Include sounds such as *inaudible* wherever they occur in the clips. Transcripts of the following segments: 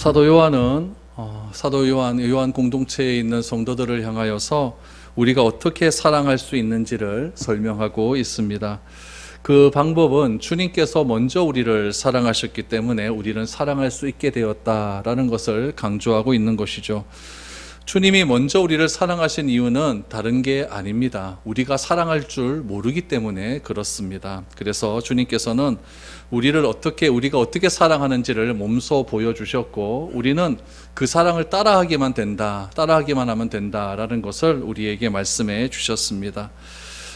사도 요한은 어, 사도 요한 요한 공동체에 있는 성도들을 향하여서 우리가 어떻게 사랑할 수 있는지를 설명하고 있습니다. 그 방법은 주님께서 먼저 우리를 사랑하셨기 때문에 우리는 사랑할 수 있게 되었다라는 것을 강조하고 있는 것이죠. 주님이 먼저 우리를 사랑하신 이유는 다른 게 아닙니다. 우리가 사랑할 줄 모르기 때문에 그렇습니다. 그래서 주님께서는 우리를 어떻게 우리가 어떻게 사랑하는지를 몸소 보여 주셨고 우리는 그 사랑을 따라하기만 된다, 따라하기만 하면 된다라는 것을 우리에게 말씀해 주셨습니다.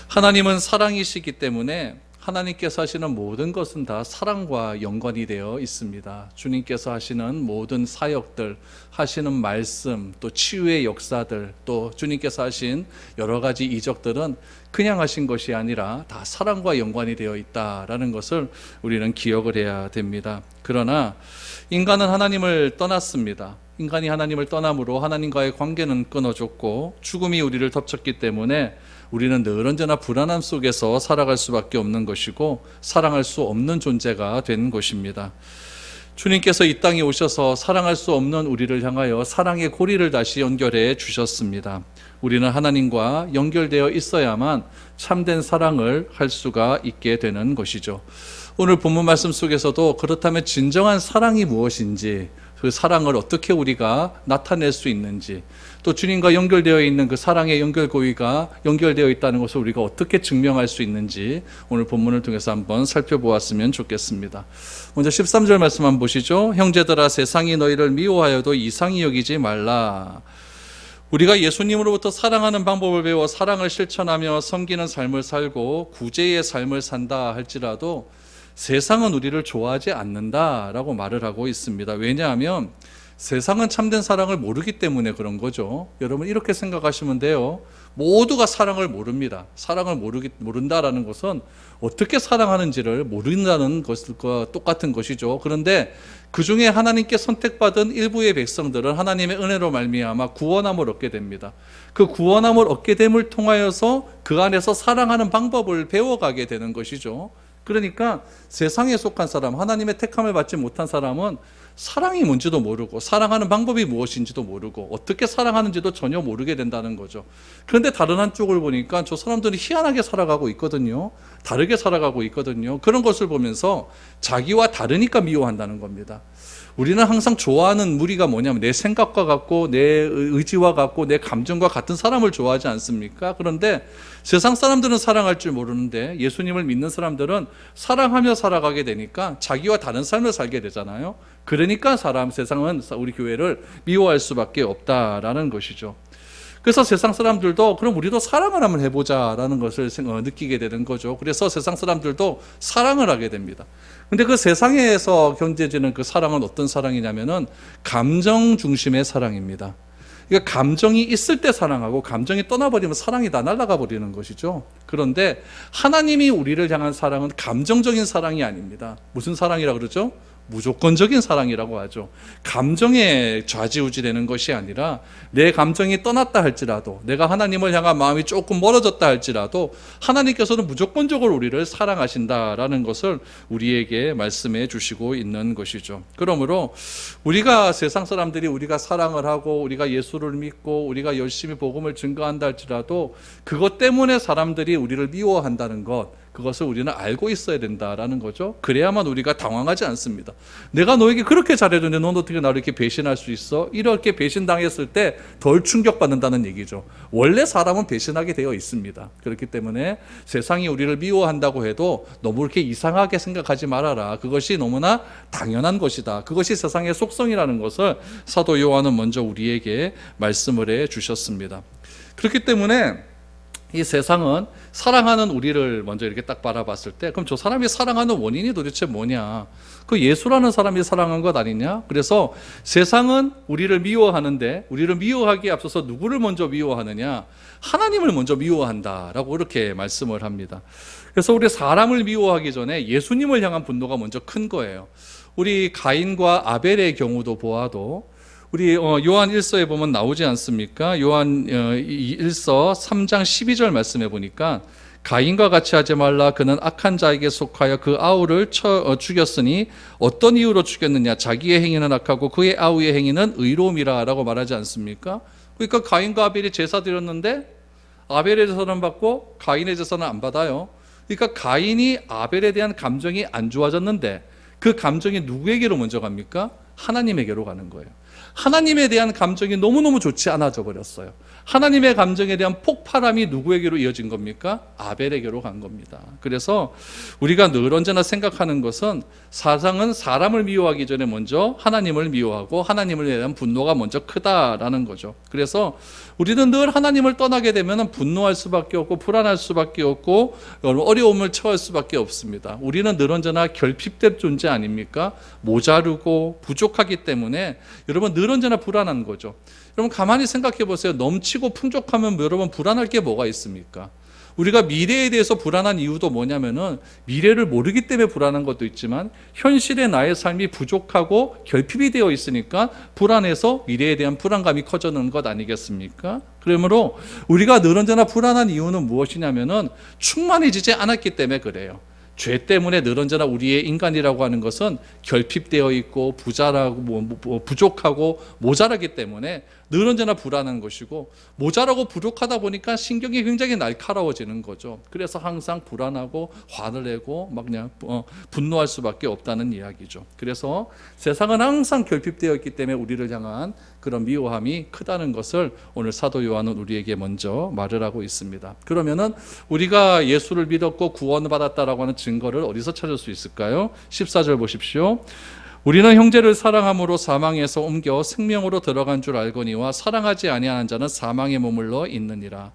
하나님은 사랑이시기 때문에 하나님께서 하시는 모든 것은 다 사랑과 연관이 되어 있습니다. 주님께서 하시는 모든 사역들, 하시는 말씀, 또 치유의 역사들, 또 주님께서 하신 여러 가지 이적들은 그냥 하신 것이 아니라 다 사랑과 연관이 되어 있다라는 것을 우리는 기억을 해야 됩니다. 그러나 인간은 하나님을 떠났습니다. 인간이 하나님을 떠남으로 하나님과의 관계는 끊어졌고 죽음이 우리를 덮쳤기 때문에 우리는 늘 언제나 불안함 속에서 살아갈 수밖에 없는 것이고 사랑할 수 없는 존재가 된 것입니다. 주님께서 이 땅에 오셔서 사랑할 수 없는 우리를 향하여 사랑의 고리를 다시 연결해 주셨습니다. 우리는 하나님과 연결되어 있어야만 참된 사랑을 할 수가 있게 되는 것이죠. 오늘 본문 말씀 속에서도 그렇다면 진정한 사랑이 무엇인지 그 사랑을 어떻게 우리가 나타낼 수 있는지 또 주님과 연결되어 있는 그 사랑의 연결고리가 연결되어 있다는 것을 우리가 어떻게 증명할 수 있는지 오늘 본문을 통해서 한번 살펴보았으면 좋겠습니다. 먼저 13절 말씀 한번 보시죠. 형제들아 세상이 너희를 미워하여도 이상히 여기지 말라. 우리가 예수님으로부터 사랑하는 방법을 배워 사랑을 실천하며 섬기는 삶을 살고 구제의 삶을 산다 할지라도 세상은 우리를 좋아하지 않는다라고 말을 하고 있습니다. 왜냐하면 세상은 참된 사랑을 모르기 때문에 그런 거죠. 여러분 이렇게 생각하시면 돼요. 모두가 사랑을 모릅니다. 사랑을 모르기 모른다라는 것은 어떻게 사랑하는지를 모른다는 것과 똑같은 것이죠. 그런데 그 중에 하나님께 선택받은 일부의 백성들은 하나님의 은혜로 말미암아 구원함을 얻게 됩니다. 그 구원함을 얻게 됨을 통하여서 그 안에서 사랑하는 방법을 배워가게 되는 것이죠. 그러니까 세상에 속한 사람, 하나님의 택함을 받지 못한 사람은 사랑이 뭔지도 모르고 사랑하는 방법이 무엇인지도 모르고 어떻게 사랑하는지도 전혀 모르게 된다는 거죠. 그런데 다른 한쪽을 보니까 저 사람들이 희한하게 살아가고 있거든요. 다르게 살아가고 있거든요. 그런 것을 보면서 자기와 다르니까 미워한다는 겁니다. 우리는 항상 좋아하는 무리가 뭐냐면 내 생각과 같고 내 의지와 같고 내 감정과 같은 사람을 좋아하지 않습니까? 그런데 세상 사람들은 사랑할 줄 모르는데 예수님을 믿는 사람들은 사랑하며 살아가게 되니까 자기와 다른 삶을 살게 되잖아요. 그러니까 사람 세상은 우리 교회를 미워할 수밖에 없다라는 것이죠. 그래서 세상 사람들도 그럼 우리도 사랑을 한번 해보자라는 것을 어, 느끼게 되는 거죠. 그래서 세상 사람들도 사랑을 하게 됩니다. 근데 그 세상에서 경제지는 그 사랑은 어떤 사랑이냐면은 감정 중심의 사랑입니다. 그러니까 감정이 있을 때 사랑하고 감정이 떠나버리면 사랑이 다 날아가 버리는 것이죠. 그런데 하나님이 우리를 향한 사랑은 감정적인 사랑이 아닙니다. 무슨 사랑이라 그러죠? 무조건적인 사랑이라고 하죠. 감정에 좌지우지되는 것이 아니라 내 감정이 떠났다 할지라도 내가 하나님을 향한 마음이 조금 멀어졌다 할지라도 하나님께서는 무조건적으로 우리를 사랑하신다라는 것을 우리에게 말씀해 주시고 있는 것이죠. 그러므로 우리가 세상 사람들이 우리가 사랑을 하고 우리가 예수를 믿고 우리가 열심히 복음을 증거한다 할지라도 그것 때문에 사람들이 우리를 미워한다는 것 그것을 우리는 알고 있어야 된다라는 거죠. 그래야만 우리가 당황하지 않습니다. 내가 너에게 그렇게 잘해줬는데 넌 어떻게 나를 이렇게 배신할 수 있어? 이렇게 배신당했을 때 덜 충격받는다는 얘기죠. 원래 사람은 배신하게 되어 있습니다. 그렇기 때문에 세상이 우리를 미워한다고 해도 너무 이렇게 이상하게 생각하지 말아라. 그것이 너무나 당연한 것이다. 그것이 세상의 속성이라는 것을 사도 요한은 먼저 우리에게 말씀을 해 주셨습니다. 그렇기 때문에 이 세상은 사랑하는 우리를 먼저 이렇게 딱 바라봤을 때 그럼 저 사람이 사랑하는 원인이 도대체 뭐냐? 그 예수라는 사람이 사랑한 것 아니냐? 그래서 세상은 우리를 미워하는데 우리를 미워하기에 앞서서 누구를 먼저 미워하느냐? 하나님을 먼저 미워한다라고 이렇게 말씀을 합니다. 그래서 우리 사람을 미워하기 전에 예수님을 향한 분노가 먼저 큰 거예요. 우리 가인과 아벨의 경우도 보아도 우리 어, 요한 1서에 보면 나오지 않습니까? 요한 1서 어, 3장 12절 말씀해 보니까 가인과 같이 하지 말라 그는 악한 자에게 속하여 그 아우를 쳐, 어, 죽였으니 어떤 이유로 죽였느냐 자기의 행위는 악하고 그의 아우의 행위는 의로움이라라고 말하지 않습니까? 그러니까 가인과 아벨이 제사 드렸는데 아벨의 제사는 받고 가인의 제사는 안 받아요. 그러니까 가인이 아벨에 대한 감정이 안 좋아졌는데 그 감정이 누구에게로 먼저 갑니까? 하나님에게로 가는 거예요. 하나님에 대한 감정이 너무너무 좋지 않아져 버렸어요. 하나님의 감정에 대한 폭발함이 누구에게로 이어진 겁니까? 아벨에게로 간 겁니다. 그래서 우리가 늘 언제나 생각하는 것은 사상은 사람을 미워하기 전에 먼저 하나님을 미워하고 하나님을 대한 분노가 먼저 크다라는 거죠. 그래서 우리는 늘 하나님을 떠나게 되면 분노할 수밖에 없고 불안할 수밖에 없고 어려움을 처할 수밖에 없습니다. 우리는 늘 언제나 결핍된 존재 아닙니까? 모자르고 부족하기 때문에 여러분 늘 언제나 불안한 거죠. 여러분 가만히 생각해 보세요. 넘치고 풍족하면 여러분 불안할 게 뭐가 있습니까? 우리가 미래에 대해서 불안한 이유도 뭐냐면은 미래를 모르기 때문에 불안한 것도 있지만 현실의 나의 삶이 부족하고 결핍이 되어 있으니까 불안해서 미래에 대한 불안감이 커지는 것 아니겠습니까? 그러므로 우리가 늘 언제나 불안한 이유는 무엇이냐면은 충만해지지 않았기 때문에 그래요. 죄 때문에 늘 언제나 우리의 인간이라고 하는 것은 결핍되어 있고 부자라고 뭐, 뭐, 부족하고 모자라기 때문에 늘 언제나 불안한 것이고 모자라고 부족하다 보니까 신경이 굉장히 날카로워지는 거죠. 그래서 항상 불안하고 화를 내고 막 그냥 어, 분노할 수밖에 없다는 이야기죠. 그래서 세상은 항상 결핍되어 있기 때문에 우리를 향한 그런 미워함이 크다는 것을 오늘 사도 요한은 우리에게 먼저 말을 하고 있습니다. 그러면은 우리가 예수를 믿었고 구원을 받았다라고 하는 증거를 어디서 찾을 수 있을까요? 14절 보십시오. 우리는 형제를 사랑함으로 사망에서 옮겨 생명으로 들어간 줄 알거니와 사랑하지 아니하는 자는 사망에 머물러 있느니라.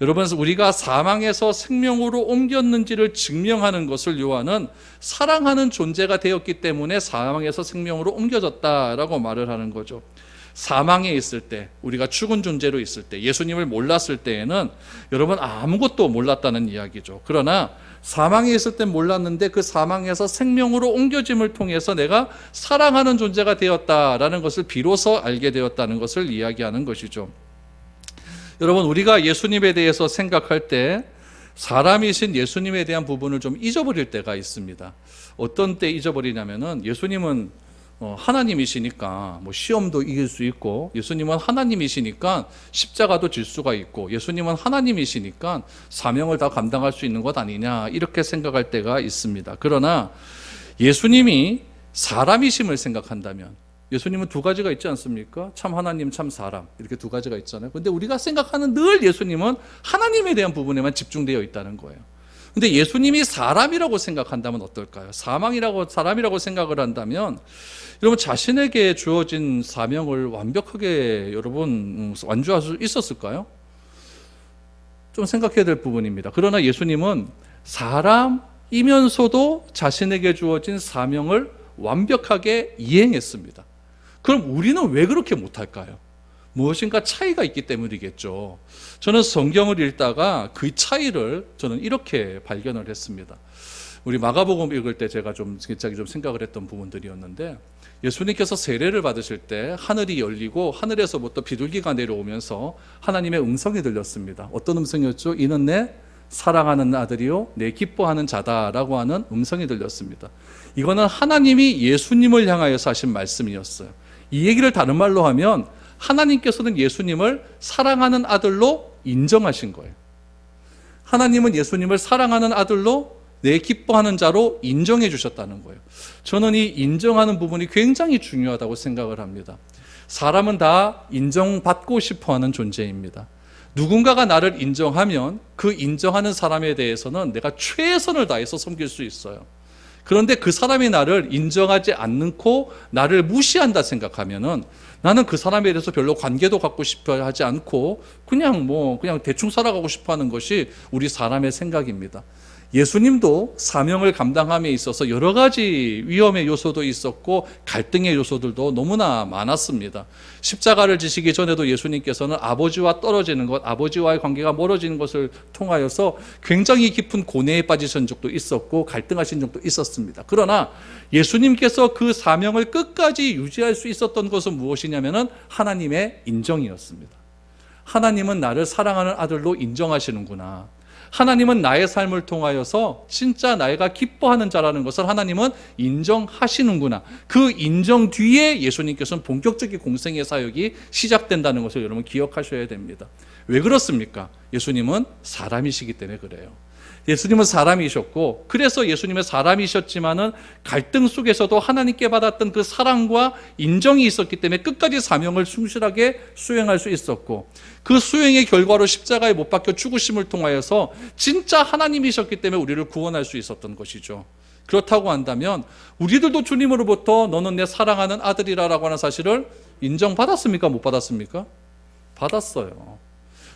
여러분 우리가 사망에서 생명으로 옮겼는지를 증명하는 것을 요한은 사랑하는 존재가 되었기 때문에 사망에서 생명으로 옮겨졌다라고 말을 하는 거죠. 사망에 있을 때, 우리가 죽은 존재로 있을 때, 예수님을 몰랐을 때에는 여러분 아무것도 몰랐다는 이야기죠. 그러나 사망에 있을 땐 몰랐는데 그 사망에서 생명으로 옮겨짐을 통해서 내가 사랑하는 존재가 되었다라는 것을 비로소 알게 되었다는 것을 이야기하는 것이죠. 여러분, 우리가 예수님에 대해서 생각할 때 사람이신 예수님에 대한 부분을 좀 잊어버릴 때가 있습니다. 어떤 때 잊어버리냐면은 예수님은 어, 하나님이시니까 뭐 시험도 이길 수 있고 예수님은 하나님이시니까 십자가도 질 수가 있고 예수님은 하나님이시니까 사명을 다 감당할 수 있는 것 아니냐 이렇게 생각할 때가 있습니다. 그러나 예수님이 사람이심을 생각한다면 예수님은 두 가지가 있지 않습니까? 참 하나님, 참 사람. 이렇게 두 가지가 있잖아요. 근데 우리가 생각하는 늘 예수님은 하나님에 대한 부분에만 집중되어 있다는 거예요. 근데 예수님이 사람이라고 생각한다면 어떨까요? 사망이라고 사람이라고 생각을 한다면 여러분 자신에게 주어진 사명을 완벽하게 여러분 음, 완주할 수 있었을까요? 좀 생각해야 될 부분입니다. 그러나 예수님은 사람이면서도 자신에게 주어진 사명을 완벽하게 이행했습니다. 그럼 우리는 왜 그렇게 못할까요? 무엇인가 차이가 있기 때문이겠죠. 저는 성경을 읽다가 그 차이를 저는 이렇게 발견을 했습니다. 우리 마가복음 읽을 때 제가 좀 굉장히 좀 생각을 했던 부분들이었는데 예수님께서 세례를 받으실 때 하늘이 열리고 하늘에서부터 비둘기가 내려오면서 하나님의 음성이 들렸습니다. 어떤 음성이었죠? 이는 내 사랑하는 아들이요 내 기뻐하는 자다라고 하는 음성이 들렸습니다. 이거는 하나님이 예수님을 향하여서 하신 말씀이었어요. 이 얘기를 다른 말로 하면 하나님께서는 예수님을 사랑하는 아들로 인정하신 거예요. 하나님은 예수님을 사랑하는 아들로 내 기뻐하는 자로 인정해 주셨다는 거예요. 저는 이 인정하는 부분이 굉장히 중요하다고 생각을 합니다. 사람은 다 인정받고 싶어 하는 존재입니다. 누군가가 나를 인정하면 그 인정하는 사람에 대해서는 내가 최선을 다해서 섬길 수 있어요. 그런데 그 사람이 나를 인정하지 않고 나를 무시한다 생각하면은 나는 그 사람에 대해서 별로 관계도 갖고 싶어 하지 않고 그냥 뭐 그냥 대충 살아가고 싶어 하는 것이 우리 사람의 생각입니다. 예수님도 사명을 감당함에 있어서 여러 가지 위험의 요소도 있었고 갈등의 요소들도 너무나 많았습니다. 십자가를 지시기 전에도 예수님께서는 아버지와 떨어지는 것, 아버지와의 관계가 멀어지는 것을 통하여서 굉장히 깊은 고뇌에 빠지신 적도 있었고 갈등하신 적도 있었습니다. 그러나 예수님께서 그 사명을 끝까지 유지할 수 있었던 것은 무엇이냐면은 하나님의 인정이었습니다. 하나님은 나를 사랑하는 아들로 인정하시는구나. 하나님은 나의 삶을 통하여서 진짜 나이가 기뻐하는 자라는 것을 하나님은 인정하시는구나. 그 인정 뒤에 예수님께서는 본격적인 공생의 사역이 시작된다는 것을 여러분 기억하셔야 됩니다. 왜 그렇습니까? 예수님은 사람이시기 때문에 그래요. 예수님은 사람이셨고 그래서 예수님은 사람이셨지만은 갈등 속에서도 하나님께 받았던 그 사랑과 인정이 있었기 때문에 끝까지 사명을 충실하게 수행할 수 있었고 그 수행의 결과로 십자가에 못 박혀 죽으심을 통하여서 진짜 하나님이셨기 때문에 우리를 구원할 수 있었던 것이죠. 그렇다고 한다면 우리들도 주님으로부터 너는 내 사랑하는 아들이라라고 하는 사실을 인정받았습니까? 못 받았습니까? 받았어요.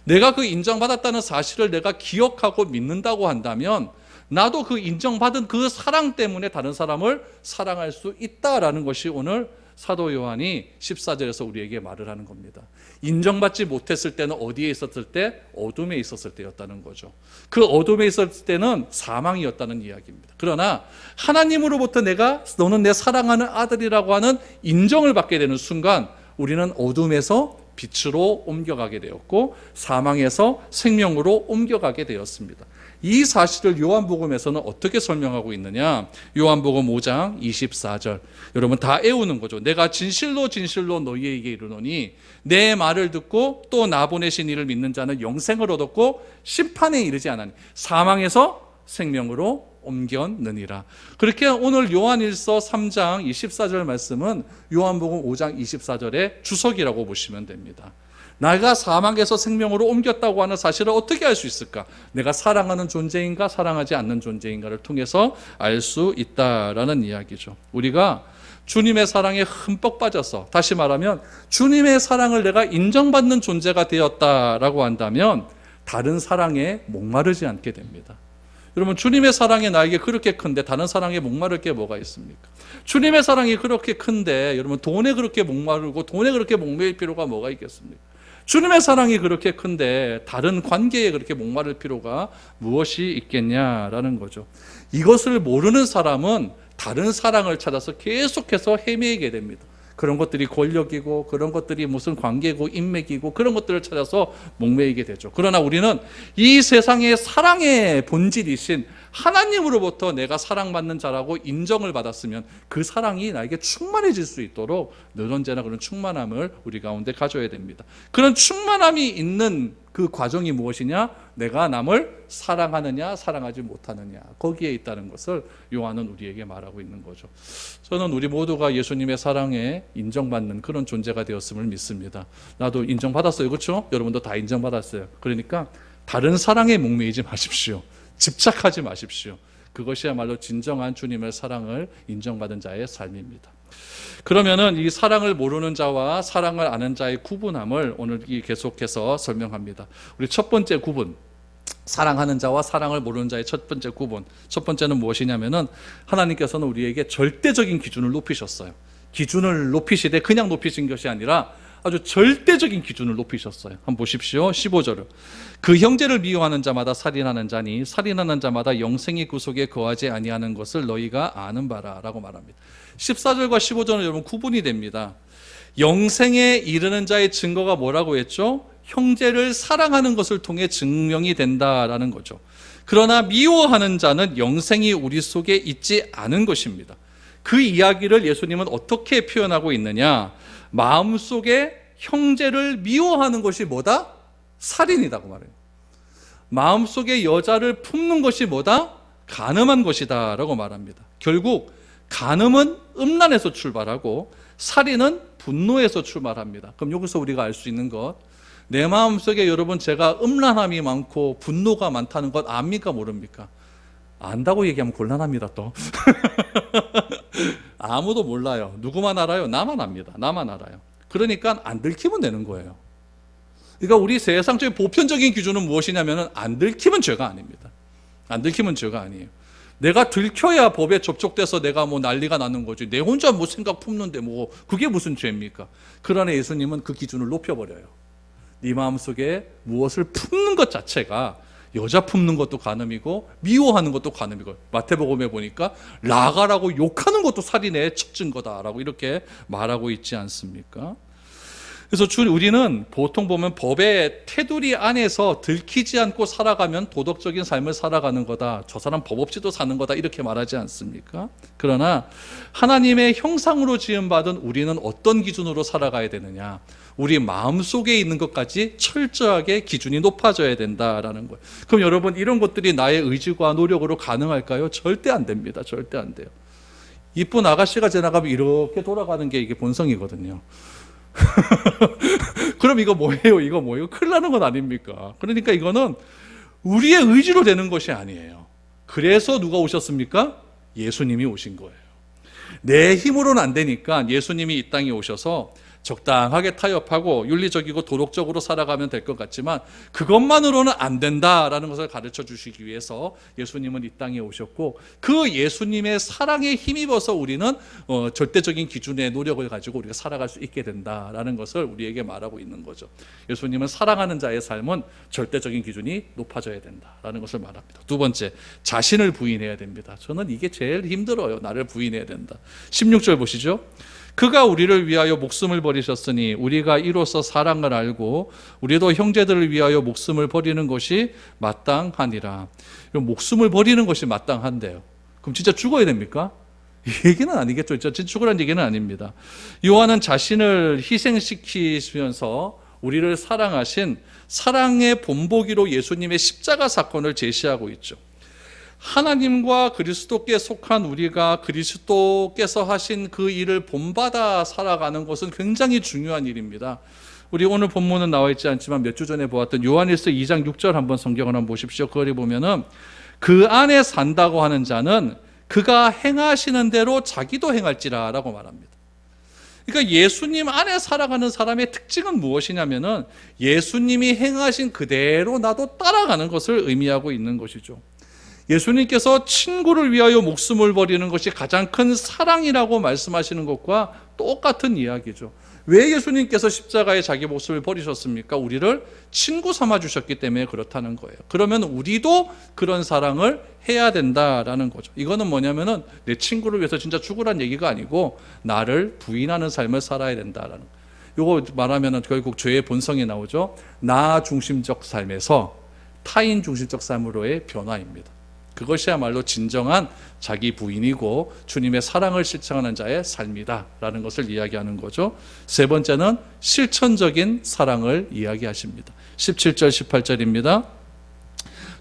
내가 그 인정받았다는 사실을 내가 기억하고 믿는다고 한다면 나도 그 인정받은 그 사랑 때문에 다른 사람을 사랑할 수 있다라는 것이 오늘 사도 요한이 14절에서 우리에게 말을 하는 겁니다. 인정받지 못했을 때는 어디에 있었을 때? 어둠에 있었을 때였다는 거죠. 그 어둠에 있었을 때는 사망이었다는 이야기입니다. 그러나 하나님으로부터 내가 너는 내 사랑하는 아들이라고 하는 인정을 받게 되는 순간 우리는 어둠에서 빛으로 옮겨가게 되었고 사망에서 생명으로 옮겨가게 되었습니다. 이 사실을 요한복음에서는 어떻게 설명하고 있느냐? 요한복음 5장 24절. 여러분 다 애우는 거죠. 내가 진실로 진실로 너희에게 이르노니 내 말을 듣고 또 나 보내신 이를 믿는 자는 영생을 얻었고 심판에 이르지 않으니 사망에서 생명으로 옮겼느니라. 그렇게 오늘 요한일서 3장 24절 말씀은 요한복음 5장 24절의 주석이라고 보시면 됩니다. 내가 사망에서 생명으로 옮겼다고 하는 사실을 어떻게 알 수 있을까? 내가 사랑하는 존재인가 사랑하지 않는 존재인가를 통해서 알 수 있다라는 이야기죠. 우리가 주님의 사랑에 흠뻑 빠져서 다시 말하면 주님의 사랑을 내가 인정받는 존재가 되었다라고 한다면 다른 사랑에 목마르지 않게 됩니다. 여러분 주님의 사랑이 나에게 그렇게 큰데 다른 사랑에 목마를 게 뭐가 있습니까? 주님의 사랑이 그렇게 큰데 여러분 돈에 그렇게 목마르고 돈에 그렇게 목매일 필요가 뭐가 있겠습니까? 주님의 사랑이 그렇게 큰데 다른 관계에 그렇게 목마를 필요가 무엇이 있겠냐라는 거죠. 이것을 모르는 사람은 다른 사랑을 찾아서 계속해서 헤매게 됩니다. 그런 것들이 권력이고 그런 것들이 무슨 관계고 인맥이고 그런 것들을 찾아서 목매이게 되죠. 그러나 우리는 이 세상의 사랑의 본질이신 하나님으로부터 내가 사랑받는 자라고 인정을 받았으면 그 사랑이 나에게 충만해질 수 있도록 늘 언제나 그런 충만함을 우리 가운데 가져야 됩니다. 그런 충만함이 있는 그 과정이 무엇이냐? 내가 남을 사랑하느냐, 사랑하지 못하느냐. 거기에 있다는 것을 요한은 우리에게 말하고 있는 거죠. 저는 우리 모두가 예수님의 사랑에 인정받는 그런 존재가 되었음을 믿습니다. 나도 인정받았어요. 그렇죠? 여러분도 다 인정받았어요. 그러니까 다른 사랑에 목매이지 마십시오. 집착하지 마십시오. 그것이야말로 진정한 주님의 사랑을 인정받은 자의 삶입니다. 그러면은 이 사랑을 모르는 자와 사랑을 아는 자의 구분함을 오늘 계속해서 설명합니다. 우리 첫 번째 구분. 사랑하는 자와 사랑을 모르는 자의 첫 번째 구분. 첫 번째는 무엇이냐면은 하나님께서는 우리에게 절대적인 기준을 높이셨어요. 기준을 높이시되 그냥 높이신 것이 아니라 아주 절대적인 기준을 높이셨어요. 한번 보십시오. 15절을. 그 형제를 미워하는 자마다 살인하는 자니 살인하는 자마다 영생의 구속에 거하지 아니하는 것을 너희가 아는 바라라고 말합니다. 14절과 15절은 여러분 구분이 됩니다. 영생에 이르는 자의 증거가 뭐라고 했죠? 형제를 사랑하는 것을 통해 증명이 된다라는 거죠. 그러나 미워하는 자는 영생이 우리 속에 있지 않은 것입니다. 그 이야기를 예수님은 어떻게 표현하고 있느냐? 마음속에 형제를 미워하는 것이 뭐다? 살인이라고 말해요. 마음속에 여자를 품는 것이 뭐다? 간음한 것이다 라고 말합니다. 결국 간음은 음란에서 출발하고 살인은 분노에서 출발합니다. 그럼 여기서 우리가 알 수 있는 것, 내 마음속에 여러분 제가 음란함이 많고 분노가 많다는 것 압니까 모릅니까? 안다고 얘기하면 곤란합니다 또. *laughs* 아무도 몰라요. 누구만 알아요? 나만 압니다. 나만 알아요. 그러니까 안 들키면 되는 거예요. 그러니까 우리 세상적인 보편적인 기준은 무엇이냐면은 안 들키면 죄가 아닙니다. 안 들키면 죄가 아니에요. 내가 들켜야 법에 접촉돼서 내가 뭐 난리가 나는 거지. 내 혼자 뭐 생각 품는데 뭐 그게 무슨 죄입니까? 그러나 예수님은 그 기준을 높여버려요. 네 마음속에 무엇을 품는 것 자체가 여자 품는 것도 간음이고 미워하는 것도 간음이고 마태복음에 보니까 라가라고 욕하는 것도 살인의 첫 증거다라고 이렇게 말하고 있지 않습니까? 그래서 주 우리는 보통 보면 법의 테두리 안에서 들키지 않고 살아가면 도덕적인 삶을 살아가는 거다. 저 사람 법 없이도 사는 거다. 이렇게 말하지 않습니까? 그러나 하나님의 형상으로 지음받은 우리는 어떤 기준으로 살아가야 되느냐? 우리 마음 속에 있는 것까지 철저하게 기준이 높아져야 된다라는 거예요. 그럼 여러분 이런 것들이 나의 의지와 노력으로 가능할까요? 절대 안 됩니다. 절대 안 돼요. 이쁜 아가씨가 지나가면 이렇게 돌아가는 게 이게 본성이거든요. *laughs* 그럼 이거 뭐예요? 이거 뭐예요? 큰일 나는 건 아닙니까? 그러니까 이거는 우리의 의지로 되는 것이 아니에요. 그래서 누가 오셨습니까? 예수님이 오신 거예요. 내 힘으로는 안 되니까 예수님이 이 땅에 오셔서 적당하게 타협하고 윤리적이고 도덕적으로 살아가면 될 것 같지만 그것만으로는 안 된다라는 것을 가르쳐 주시기 위해서 예수님은 이 땅에 오셨고 그 예수님의 사랑에 힘입어서 우리는 어, 절대적인 기준의 노력을 가지고 우리가 살아갈 수 있게 된다라는 것을 우리에게 말하고 있는 거죠. 예수님은 사랑하는 자의 삶은 절대적인 기준이 높아져야 된다라는 것을 말합니다. 두 번째, 자신을 부인해야 됩니다. 저는 이게 제일 힘들어요. 나를 부인해야 된다. 16절 보시죠. 그가 우리를 위하여 목숨을 버리셨으니 우리가 이로써 사랑을 알고 우리도 형제들을 위하여 목숨을 버리는 것이 마땅하니라. 목숨을 버리는 것이 마땅한데요. 그럼 진짜 죽어야 됩니까? 이 얘기는 아니겠죠. 진짜 죽으라는 얘기는 아닙니다. 요한은 자신을 희생시키면서 우리를 사랑하신 사랑의 본보기로 예수님의 십자가 사건을 제시하고 있죠. 하나님과 그리스도께 속한 우리가 그리스도께서 하신 그 일을 본받아 살아가는 것은 굉장히 중요한 일입니다. 우리 오늘 본문은 나와 있지 않지만 몇 주 전에 보았던 요한일서 2장 6절 한번 성경을 한번 보십시오. 거기 보면은 그 안에 산다고 하는 자는 그가 행하시는 대로 자기도 행할지라라고 말합니다. 그러니까 예수님 안에 살아가는 사람의 특징은 무엇이냐면은 예수님이 행하신 그대로 나도 따라가는 것을 의미하고 있는 것이죠. 예수님께서 친구를 위하여 목숨을 버리는 것이 가장 큰 사랑이라고 말씀하시는 것과 똑같은 이야기죠. 왜 예수님께서 십자가에 자기 목숨을 버리셨습니까? 우리를 친구 삼아 주셨기 때문에 그렇다는 거예요. 그러면 우리도 그런 사랑을 해야 된다라는 거죠. 이거는 뭐냐면은 내 친구를 위해서 진짜 죽으란 얘기가 아니고 나를 부인하는 삶을 살아야 된다라는 거. 요거 말하면은 결국 죄의 본성이 나오죠. 나 중심적 삶에서 타인 중심적 삶으로의 변화입니다. 그것이야말로 진정한 자기 부인이고 주님의 사랑을 실천하는 자의 삶이다라는 것을 이야기하는 거죠. 세 번째는 실천적인 사랑을 이야기하십니다. 17절 18절입니다.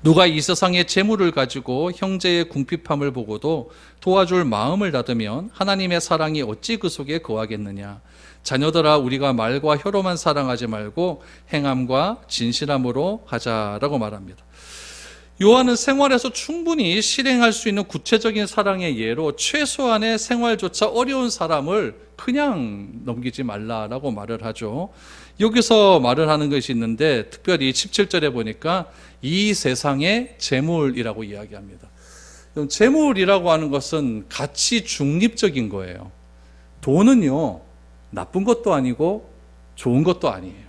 누가 이 세상의 재물을 가지고 형제의 궁핍함을 보고도 도와줄 마음을 닫으면 하나님의 사랑이 어찌 그 속에 거하겠느냐. 자녀들아 우리가 말과 혀로만 사랑하지 말고 행함과 진실함으로 하자라고 말합니다. 요한은 생활에서 충분히 실행할 수 있는 구체적인 사랑의 예로 최소한의 생활조차 어려운 사람을 그냥 넘기지 말라라고 말을 하죠. 여기서 말을 하는 것이 있는데 특별히 17절에 보니까 이 세상의 재물이라고 이야기합니다. 재물이라고 하는 것은 가치 중립적인 거예요. 돈은요, 나쁜 것도 아니고 좋은 것도 아니에요.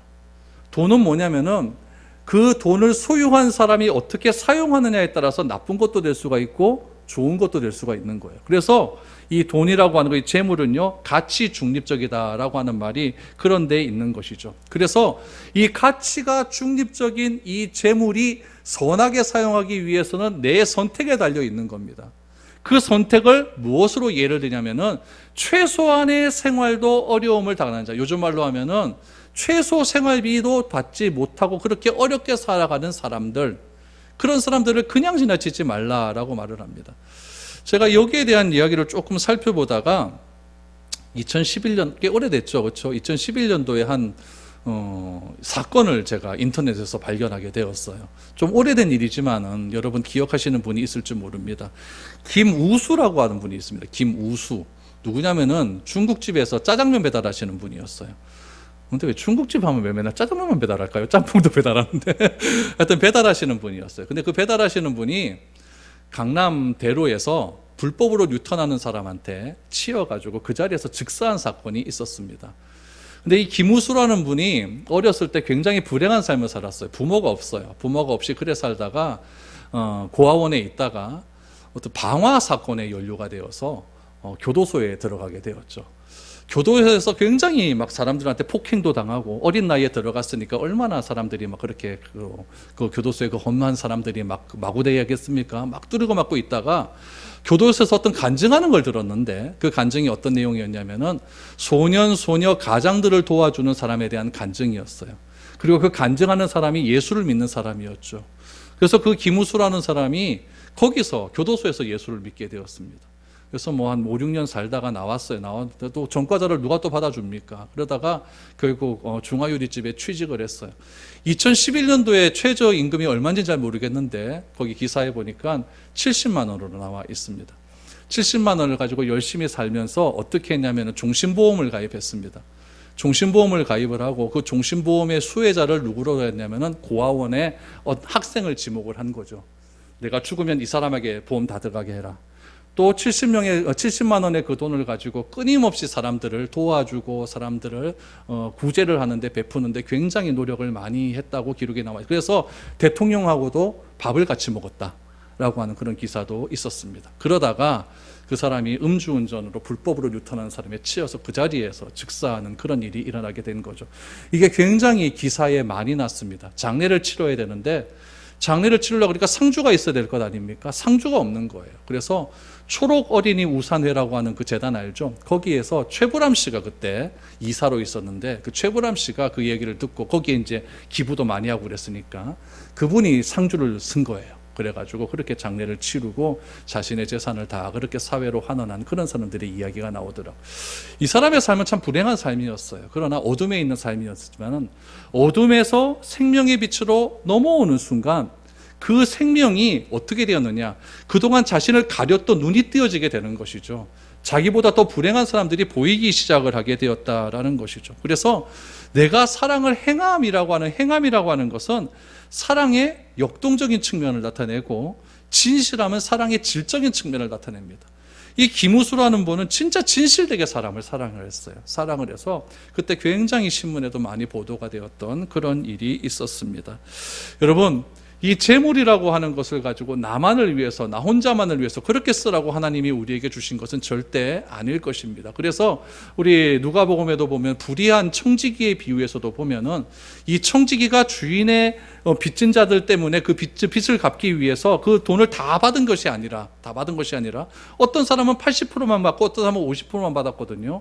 돈은 뭐냐면은 그 돈을 소유한 사람이 어떻게 사용하느냐에 따라서 나쁜 것도 될 수가 있고 좋은 것도 될 수가 있는 거예요. 그래서 이 돈이라고 하는 거, 이 재물은요, 가치 중립적이다라고 하는 말이 그런 데 있는 것이죠. 그래서 이 가치가 중립적인 이 재물이 선하게 사용하기 위해서는 내 선택에 달려 있는 겁니다. 그 선택을 무엇으로 예를 들냐면은 최소한의 생활도 어려움을 당하는 자. 요즘 말로 하면은 최소 생활비도 받지 못하고 그렇게 어렵게 살아가는 사람들, 그런 사람들을 그냥 지나치지 말라라고 말을 합니다. 제가 여기에 대한 이야기를 조금 살펴보다가 2011년, 꽤 오래됐죠. 그렇죠? 2011년도에 한 어, 사건을 제가 인터넷에서 발견하게 되었어요. 좀 오래된 일이지만은 여러분 기억하시는 분이 있을지 모릅니다. 김우수라고 하는 분이 있습니다. 김우수. 누구냐면은 중국집에서 짜장면 배달하시는 분이었어요. 근데 왜 중국집 하면 왜 맨날 짜장면만 배달할까요? 짬뽕도 배달하는데. *laughs* 하여튼 배달하시는 분이었어요. 근데 그 배달하시는 분이 강남 대로에서 불법으로 유턴하는 사람한테 치여가지고 그 자리에서 즉사한 사건이 있었습니다. 근데 이 김우수라는 분이 어렸을 때 굉장히 불행한 삶을 살았어요. 부모가 없어요. 부모가 없이 그래 살다가 어, 고아원에 있다가 어떤 방화 사건에 연루가 되어서 어, 교도소에 들어가게 되었죠. 교도소에서 굉장히 막 사람들한테 폭행도 당하고 어린 나이에 들어갔으니까 얼마나 사람들이 막 그렇게 그, 그 교도소에 그 험한 사람들이 막 마구대야겠습니까? 막 뚜르고 맞고 있다가 교도소에서 어떤 간증하는 걸 들었는데 그 간증이 어떤 내용이었냐면은 소년 소녀 가장들을 도와주는 사람에 대한 간증이었어요. 그리고 그 간증하는 사람이 예수를 믿는 사람이었죠. 그래서 그 김우수라는 사람이 거기서 교도소에서 예수를 믿게 되었습니다. 그래서 뭐 한 5, 6년 살다가 나왔어요. 나왔는데 또 전과자를 누가 또 받아줍니까? 그러다가 결국 어, 중화요리집에 취직을 했어요. 2011년도에 최저 임금이 얼마인지 잘 모르겠는데 거기 기사에 보니까 70만 원으로 나와 있습니다. 70만 원을 가지고 열심히 살면서 어떻게 했냐면 종신보험을 가입했습니다. 종신보험을 가입을 하고 그 종신보험의 수혜자를 누구로 했냐면은 고아원에 어, 학생을 지목을 한 거죠. 내가 죽으면 이 사람에게 보험 다 들어가게 해라. 또 70명의 70만 원의 그 돈을 가지고 끊임없이 사람들을 도와주고 사람들을 어, 구제를 하는데 베푸는데 굉장히 노력을 많이 했다고 기록에 나와요. 그래서 대통령하고도 밥을 같이 먹었다라고 하는 그런 기사도 있었습니다. 그러다가 그 사람이 음주운전으로 불법으로 유턴하는 사람에 치여서 그 자리에서 즉사하는 그런 일이 일어나게 된 거죠. 이게 굉장히 기사에 많이 났습니다. 장례를 치러야 되는데 장례를 치르려고 그러니까 상주가 있어야 될 것 아닙니까? 상주가 없는 거예요. 그래서 초록 어린이 우산회라고 하는 그 재단 알죠? 거기에서 최불암 씨가 그때 이사로 있었는데 그 최불암 씨가 그 얘기를 듣고 거기에 이제 기부도 많이 하고 그랬으니까 그분이 상주를 쓴 거예요. 그래가지고 그렇게 장례를 치르고 자신의 재산을 다 그렇게 사회로 환원한 그런 사람들의 이야기가 나오더라고. 이 사람의 삶은 참 불행한 삶이었어요. 그러나 어둠에 있는 삶이었지만은 어둠에서 생명의 빛으로 넘어오는 순간 그 생명이 어떻게 되었느냐? 그동안 자신을 가렸던 눈이 띄어지게 되는 것이죠. 자기보다 더 불행한 사람들이 보이기 시작을 하게 되었다라는 것이죠. 그래서 내가 사랑을 행함이라고 하는 행함이라고 하는 것은 사랑의 역동적인 측면을 나타내고 진실함은 사랑의 질적인 측면을 나타냅니다. 이 김우수라는 분은 진짜 진실되게 사람을 사랑을 했어요. 사랑을 해서 그때 굉장히 신문에도 많이 보도가 되었던 그런 일이 있었습니다. 여러분, 이 재물이라고 하는 것을 가지고 나만을 위해서 나 혼자만을 위해서 그렇게 쓰라고 하나님이 우리에게 주신 것은 절대 아닐 것입니다. 그래서 우리 누가복음에도 보면 불의한 청지기의 비유에서도 보면은 이 청지기가 주인의 어, 빚진 자들 때문에 그 빚, 빚을 갚기 위해서 그 돈을 다 받은 것이 아니라 다 받은 것이 아니라 어떤 사람은 80%만 받고 어떤 사람은 50%만 받았거든요.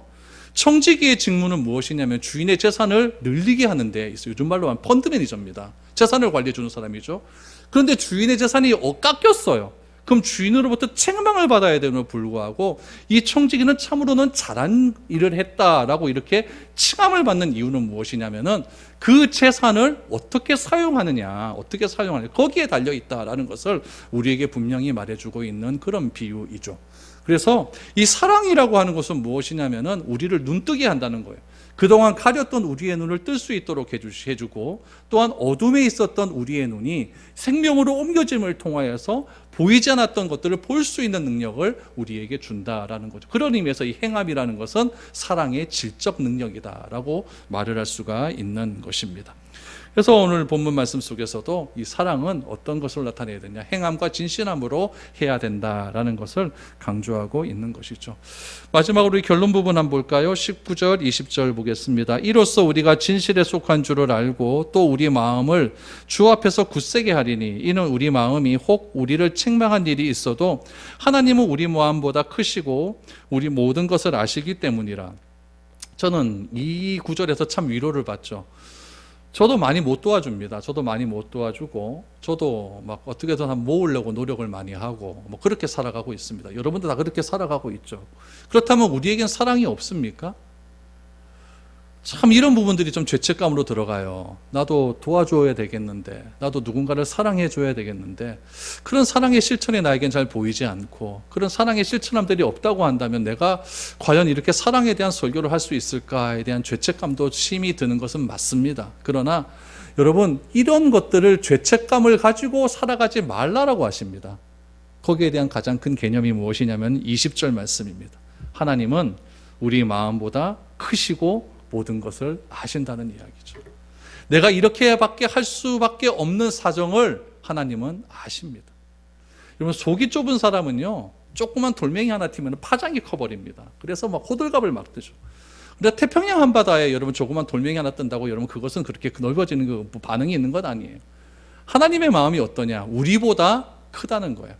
청지기의 직무는 무엇이냐면 주인의 재산을 늘리게 하는 데 있어요. 요즘 말로 하면 펀드 매니저입니다. 재산을 관리해 주는 사람이죠. 그런데 주인의 재산이 어, 깎였어요. 그럼 주인으로부터 책망을 받아야 되는 불구하고 이 청지기는 참으로는 잘한 일을 했다라고 이렇게 칭함을 받는 이유는 무엇이냐면은 그 재산을 어떻게 사용하느냐, 어떻게 사용하느냐 거기에 달려 있다라는 것을 우리에게 분명히 말해주고 있는 그런 비유이죠. 그래서 이 사랑이라고 하는 것은 무엇이냐면은 우리를 눈뜨게 한다는 거예요. 그동안 가렸던 우리의 눈을 뜰 수 있도록 해주- 해주고 또한 어둠에 있었던 우리의 눈이 생명으로 옮겨짐을 통하여서 보이지 않았던 것들을 볼 수 있는 능력을 우리에게 준다라는 거죠. 그런 의미에서 이 행함이라는 것은 사랑의 질적 능력이다라고 말을 할 수가 있는 것입니다. 그래서 오늘 본문 말씀 속에서도 이 사랑은 어떤 것을 나타내야 되냐? 행함과 진실함으로 해야 된다라는 것을 강조하고 있는 것이죠. 마지막으로 이 결론 부분 한번 볼까요? 19절, 20절 보겠습니다. 이로써 우리가 진실에 속한 줄을 알고 또 우리 마음을 주 앞에서 굳세게 하리니 이는 우리 마음이 혹 우리를 책망한 일이 있어도 하나님은 우리 마음보다 크시고 우리 모든 것을 아시기 때문이라. 저는 이 구절에서 참 위로를 받죠. 저도 많이 못 도와줍니다. 저도 많이 못 도와주고, 저도 막 어떻게든 한 모으려고 노력을 많이 하고, 뭐 그렇게 살아가고 있습니다. 여러분도 다 그렇게 살아가고 있죠. 그렇다면 우리에겐 사랑이 없습니까? 참 이런 부분들이 좀 죄책감으로 들어가요. 나도 도와줘야 되겠는데, 나도 누군가를 사랑해줘야 되겠는데, 그런 사랑의 실천이 나에겐 잘 보이지 않고, 그런 사랑의 실천함들이 없다고 한다면 내가 과연 이렇게 사랑에 대한 설교를 할 수 있을까에 대한 죄책감도 심히 드는 것은 맞습니다. 그러나 여러분, 이런 것들을 죄책감을 가지고 살아가지 말라라고 하십니다. 거기에 대한 가장 큰 개념이 무엇이냐면 20절 말씀입니다. 하나님은 우리 마음보다 크시고 모든 것을 아신다는 이야기죠. 내가 이렇게밖에 할 수밖에 없는 사정을 하나님은 아십니다. 여러분 속이 좁은 사람은요 조그만 돌멩이 하나 튀면 파장이 커버립니다. 그래서 막 호들갑을 막 뜨죠. 근데 태평양 한바다에 여러분 조그만 돌멩이 하나 뜬다고 여러분 그것은 그렇게 넓어지는 그 반응이 있는 것 아니에요. 하나님의 마음이 어떠냐? 우리보다 크다는 거야.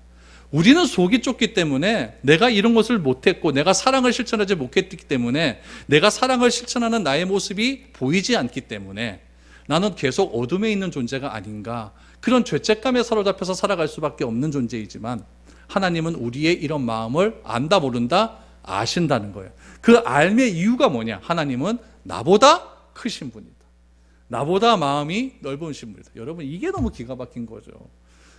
우리는 속이 좁기 때문에 내가 이런 것을 못했고 내가 사랑을 실천하지 못했기 때문에 내가 사랑을 실천하는 나의 모습이 보이지 않기 때문에 나는 계속 어둠에 있는 존재가 아닌가 그런 죄책감에 사로잡혀서 살아갈 수밖에 없는 존재이지만 하나님은 우리의 이런 마음을 안다 모른다 아신다는 거예요. 그 알의 이유가 뭐냐? 하나님은 나보다 크신 분이다. 나보다 마음이 넓으신 분이다. 여러분 이게 너무 기가 막힌 거죠.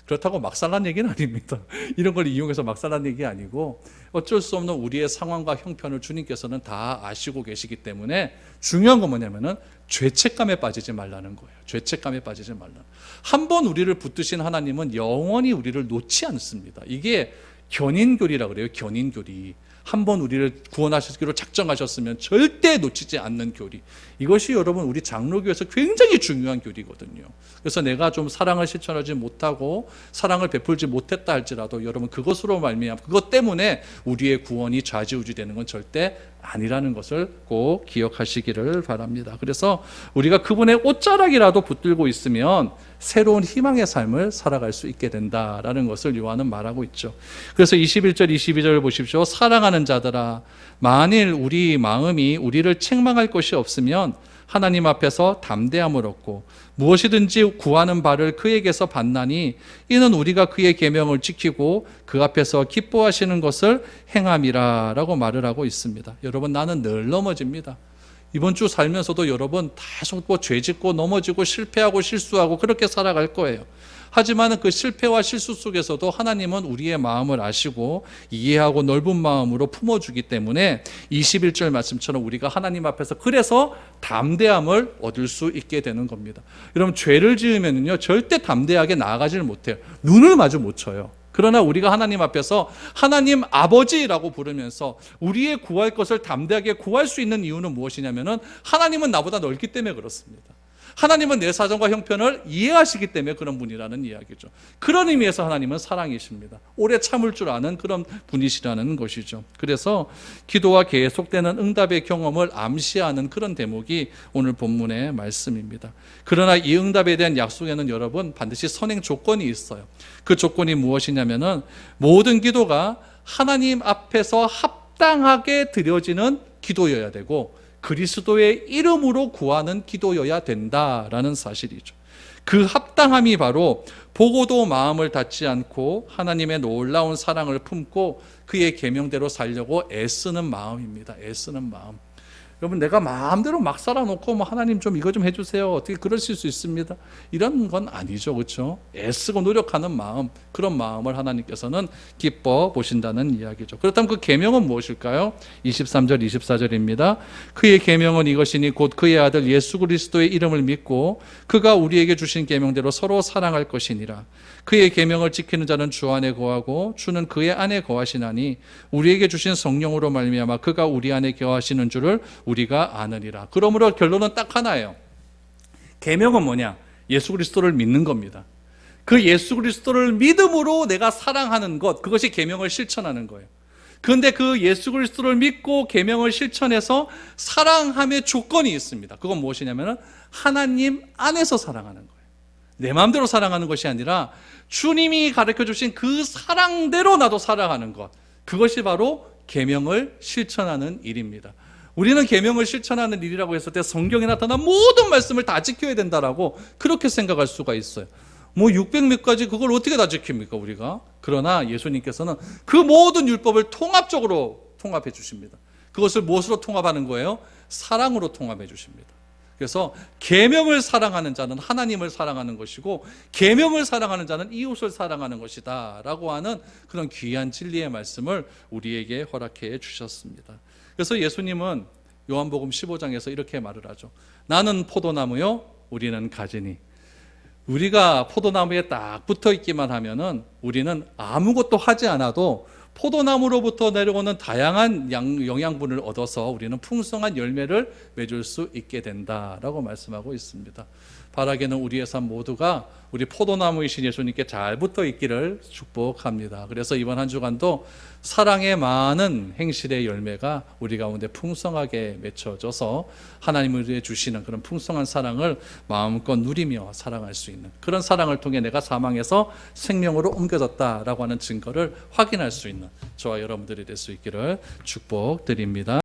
그렇다고 막살난 얘기는 아닙니다. *laughs* 이런 걸 이용해서 막살난 얘기 아니고 어쩔 수 없는 우리의 상황과 형편을 주님께서는 다 아시고 계시기 때문에 중요한 건 뭐냐면은 죄책감에 빠지지 말라는 거예요. 죄책감에 빠지지 말라. 한 번 우리를 붙드신 하나님은 영원히 우리를 놓지 않습니다. 이게 견인교리라 그래요. 견인교리. 한 번 우리를 구원하시기로 작정하셨으면 절대 놓치지 않는 교리. 이것이 여러분 우리 장로교에서 굉장히 중요한 교리거든요. 그래서 내가 좀 사랑을 실천하지 못하고 사랑을 베풀지 못했다 할지라도 여러분 그것으로 말미암아 그것 때문에 우리의 구원이 좌지우지되는 건 절대 아니라는 것을 꼭 기억하시기를 바랍니다. 그래서 우리가 그분의 옷자락이라도 붙들고 있으면 새로운 희망의 삶을 살아갈 수 있게 된다라는 것을 요한은 말하고 있죠. 그래서 21절, 22절을 보십시오. 사랑하는 자들아, 만일 우리 마음이 우리를 책망할 것이 없으면 하나님 앞에서 담대함을 얻고 무엇이든지 구하는 바를 그에게서 받나니 이는 우리가 그의 계명을 지키고 그 앞에서 기뻐하시는 것을 행함이라라고 말을 하고 있습니다. 여러분 나는 늘 넘어집니다. 이번 주 살면서도 여러분 계속 뭐죄 짓고 넘어지고 실패하고 실수하고 그렇게 살아갈 거예요. 하지만 그 실패와 실수 속에서도 하나님은 우리의 마음을 아시고 이해하고 넓은 마음으로 품어주기 때문에 21절 말씀처럼 우리가 하나님 앞에서 그래서 담대함을 얻을 수 있게 되는 겁니다. 여러분 죄를 지으면요 절대 담대하게 나아가지를 못해요. 눈을 마주 못 쳐요. 그러나 우리가 하나님 앞에서 하나님 아버지라고 부르면서 우리의 구할 것을 담대하게 구할 수 있는 이유는 무엇이냐면은 하나님은 나보다 넓기 때문에 그렇습니다. 하나님은 내 사정과 형편을 이해하시기 때문에 그런 분이라는 이야기죠. 그런 의미에서 하나님은 사랑이십니다. 오래 참을 줄 아는 그런 분이시라는 것이죠. 그래서 기도와 계속되는 응답의 경험을 암시하는 그런 대목이 오늘 본문의 말씀입니다. 그러나 이 응답에 대한 약속에는 여러분 반드시 선행 조건이 있어요. 그 조건이 무엇이냐면은 모든 기도가 하나님 앞에서 합당하게 드려지는 기도여야 되고 그리스도의 이름으로 구하는 기도여야 된다라는 사실이죠. 그 합당함이 바로 보고도 마음을 닫지 않고 하나님의 놀라운 사랑을 품고 그의 계명대로 살려고 애쓰는 마음입니다. 애쓰는 마음. 여러분 내가 마음대로 막 살아놓고 뭐 하나님 좀 이거 좀 해주세요. 어떻게 그러실 수 있습니다. 이런 건 아니죠. 그렇죠? 애쓰고 노력하는 마음 그런 마음을 하나님께서는 기뻐 보신다는 이야기죠. 그렇다면 그 계명은 무엇일까요? 23절 24절입니다. 그의 계명은 이것이니 곧 그의 아들 예수 그리스도의 이름을 믿고 그가 우리에게 주신 계명대로 서로 사랑할 것이니라. 그의 계명을 지키는 자는 주 안에 거하고 주는 그의 안에 거하시나니 우리에게 주신 성령으로 말미암아 그가 우리 안에 거하시는 줄을 우리가 아느니라. 그러므로 결론은 딱 하나예요. 계명은 뭐냐? 예수 그리스도를 믿는 겁니다. 그 예수 그리스도를 믿음으로 내가 사랑하는 것, 그것이 계명을 실천하는 거예요. 그런데 그 예수 그리스도를 믿고 계명을 실천해서 사랑함의 조건이 있습니다. 그건 무엇이냐면은 하나님 안에서 사랑하는 거예요. 내 마음대로 사랑하는 것이 아니라 주님이 가르쳐 주신 그 사랑대로 나도 살아가는 것. 그것이 바로 계명을 실천하는 일입니다. 우리는 계명을 실천하는 일이라고 했을 때 성경에 나타난 모든 말씀을 다 지켜야 된다라고 그렇게 생각할 수가 있어요. 뭐 600몇 가지 그걸 어떻게 다 지킵니까 우리가? 그러나 예수님께서는 그 모든 율법을 통합적으로 통합해 주십니다. 그것을 무엇으로 통합하는 거예요? 사랑으로 통합해 주십니다. 그래서 계명을 사랑하는 자는 하나님을 사랑하는 것이고 계명을 사랑하는 자는 이웃을 사랑하는 것이다라고 하는 그런 귀한 진리의 말씀을 우리에게 허락해 주셨습니다. 그래서 예수님은 요한복음 15장에서 이렇게 말을 하죠. 나는 포도나무요, 우리는 가지니. 우리가 포도나무에 딱 붙어 있기만 하면은 우리는 아무것도 하지 않아도 포도나무로부터 내려오는 다양한 양, 영양분을 얻어서 우리는 풍성한 열매를 맺을 수 있게 된다라고 말씀하고 있습니다. 바라기는 우리의 삶 모두가 우리 포도나무이신 예수님께 잘 붙어 있기를 축복합니다. 그래서 이번 한 주간도 사랑의 많은 행실의 열매가 우리 가운데 풍성하게 맺혀져서 하나님 우리에 주시는 그런 풍성한 사랑을 마음껏 누리며 사랑할 수 있는 그런 사랑을 통해 내가 사망에서 생명으로 옮겨졌다라고 하는 증거를 확인할 수 있는 저와 여러분들이 될 수 있기를 축복드립니다.